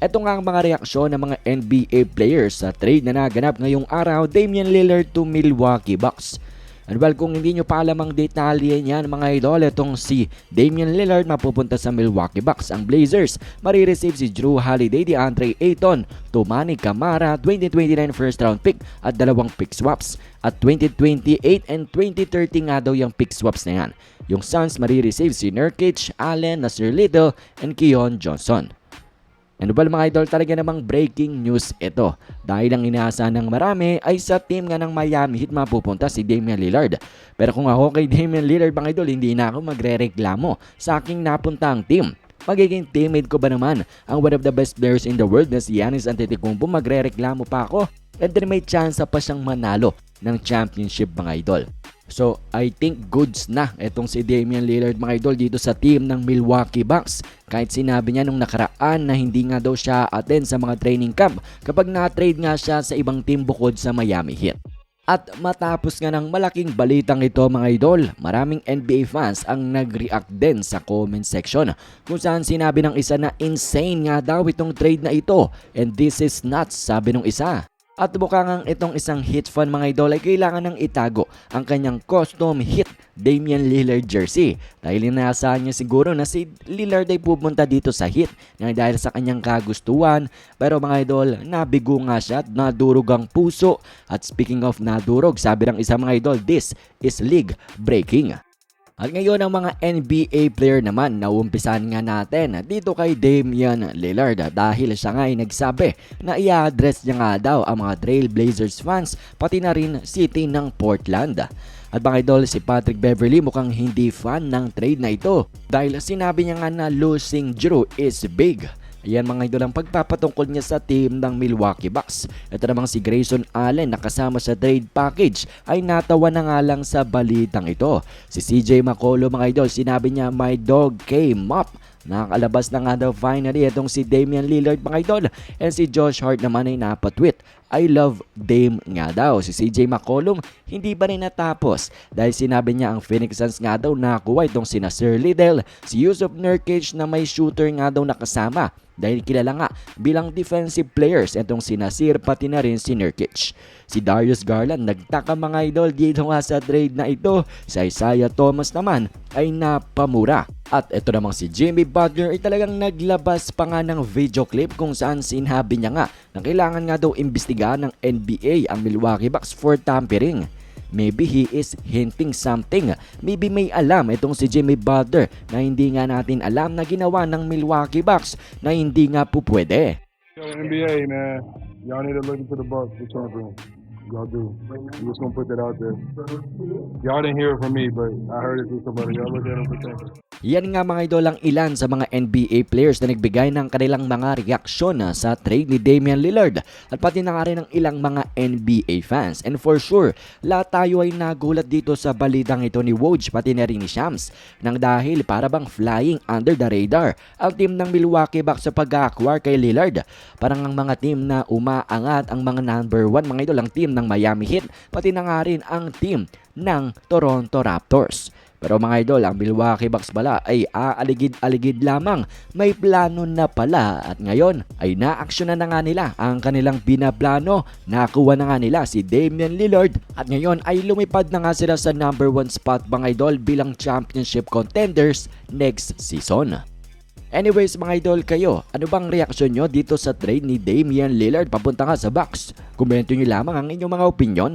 Ito nga ang mga reaksyon ng mga NBA players sa trade na naganap ngayong araw Damian Lillard to Milwaukee Bucks. And well, kung hindi nyo pa alam ang detalye niyan mga idol, itong si Damian Lillard mapupunta sa Milwaukee Bucks. Ang Blazers, marireceive si Drew Holiday, DeAndre Ayton, Tumani Camara, 2029 first round pick at dalawang pick swaps. At 2028 and 2030 nga daw yung pick swaps na yan. Yung Suns marireceive si Nurkic, Allen, Nasir Little, and Keon Johnson. Ano ba mga idol talaga namang breaking news ito dahil ang inaasahan ng marami ay sa team nga ng Miami Heat mapupunta si Damian Lillard. Pero kung ako kay Damian Lillard mga idol hindi na ako magre-reklamo sa aking napuntang team. Magiging teammate ko ba naman ang one of the best players in the world na si Giannis Antetokounmpo magre-reklamo pa ako and then may chance pa siyang manalo ng championship mga idol. So, I think goods na itong si Damian Lillard mga idol dito sa team ng Milwaukee Bucks. Kahit sinabi niya nung nakaraan na hindi nga daw siya attend sa mga training camp kapag na-trade nga siya sa ibang team bukod sa Miami Heat. At matapos nga ng malaking balitang ito mga idol, maraming NBA fans ang nag-react din sa comment section kung saan sinabi ng isa na insane nga daw itong trade na ito and this is nuts sabi ng isa. At mukha ngang itong isang hit fan mga idol ay kailangan ng itago ang kanyang custom hit Damian Lillard jersey. Dahil inaasahan niya siguro na si Lillard ay pupunta dito sa hit na dahil sa kanyang kagustuhan. Pero mga idol, nabigo nga siya at nadurog ang puso. At speaking of nadurog, sabi ng isa mga idol, this is league breaking. At ngayon ang mga NBA player naman naumpisan nga natin dito kay Damian Lillard dahil siya nga ay nagsabi na i-address niya nga daw ang mga Trailblazers fans pati na rin city ng Portland. At mga idol, si Patrick Beverly mukhang hindi fan ng trade na ito dahil sinabi niya nga na losing Drew is big. Ayan mga idol ang pagpapatungkol niya sa team ng Milwaukee Bucks. Ito namang si Grayson Allen na kasama sa trade package ay natawa na nga lang sa balitang ito. Si CJ McCollum mga idol sinabi niya my dog came up. Nakakalabas na nga daw finally itong si Damian Lillard mga idol and si Josh Hart naman ay napatweet I love Dame nga daw. Si CJ McCollum hindi ba rin natapos dahil sinabi niya ang Phoenix Suns nga daw nakakuha itong sina Sir Liddell, si Yusuf Nurkic na may shooter nga daw nakasama dahil kilala nga bilang defensive players itong si Nasir pati na rin si Nurkic. Si Darius Garland nagtaka mga idol dito nga sa trade na ito. Si Isaiah Thomas naman ay napamura. At ito namang si Jimmy Butler ay talagang naglabas pa nga ng video clip kung saan sinabi niya nga na kailangan nga daw imbestigahan ng NBA ang Milwaukee Bucks for tampering. Maybe he is hinting something. Maybe may alam itong si Jimmy Butler na hindi nga natin alam na ginawa ng Milwaukee Bucks na hindi nga po pwede. Yo, NBA, man, y'all need to look into the Bucks for tampering. Y'all do. I'm just gonna put that out there. Y'all didn't hear it from me, but I heard it through somebody. Y'all look at them for tampering. Yan nga mga idol ang ilan sa mga NBA players na nagbigay ng kanilang mga reaksyon na sa trade ni Damian Lillard at pati na nga rin ng ilang mga NBA fans. And for sure, lahat tayo ay nagulat dito sa balitang ito ni Woj pati na rin ni Shams nang dahil para bang flying under the radar ang team ng Milwaukee Bucks sa pag-acquire kay Lillard. Parang ang mga team na umaangat ang mga number one mga idol ang team ng Miami Heat pati na nga rin ang team ng Toronto Raptors. Pero mga idol, ang Milwaukee Bucks pala ay aaligid-aligid lamang. May plano na pala at ngayon ay naaksyonan na nga nila ang kanilang binaplano. Nakuha na nga nila si Damian Lillard at ngayon ay lumipad na nga sila sa number 1 spot mga idol bilang championship contenders next season. Anyways mga idol kayo, ano bang reaksyon nyo dito sa trade ni Damian Lillard papunta nga sa Bucks? Komento nyo lamang ang inyong mga opinion.